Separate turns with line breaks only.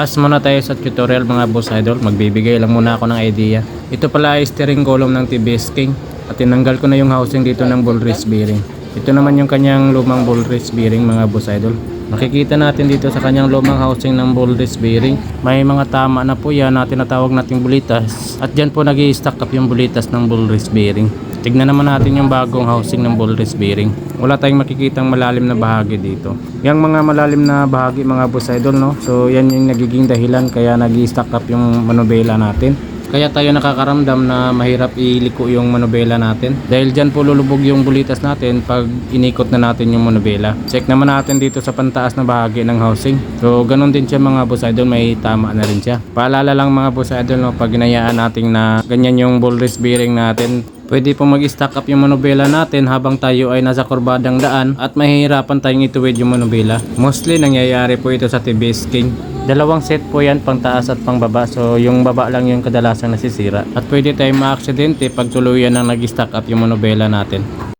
Pass muna tayo sa tutorial mga boss idol. Magbibigay lang muna ako ng idea. Ito pala ay steering column ng TBS King. At tinanggal ko na yung housing dito ng ball race bearing. Ito naman yung kanyang lumang ball race bearing mga boss idol. Makikita natin dito sa kanyang lumang housing ng ball race bearing. May mga tama na po yan na tinatawag nating bulitas. At dyan po nag stack up yung bulitas ng ball race bearing. Tignan naman natin yung bagong housing ng ball race bearing. Wala tayong makikitang malalim na bahagi dito. Yung mga malalim na bahagi mga boss idol no. So yan yung nagiging dahilan kaya nag stack up yung manobela natin. Kaya tayo nakakaramdam na mahirap iliko yung manobela natin. Dahil dyan po lulubog yung bulitas natin pag inikot na natin yung manobela. Check naman natin dito sa pantaas na bahagi ng housing. So ganun din siya mga boss idol, may tama na rin siya. Paalala lang mga boss idol no, pag ginayaan natin na ganyan yung ball race bearing natin, Pwede po mag-stack up yung manobela natin habang tayo ay nasa kurbadang daan at mahihirapan tayong ituwid yung manobela. Mostly nangyayari po ito sa TBS King. Dalawang set po yan, pang taas at pang baba. So yung baba lang yung kadalasang nasisira. At pwede tayong maaksidente pag tuluyan ng nag-stack up yung manobela natin.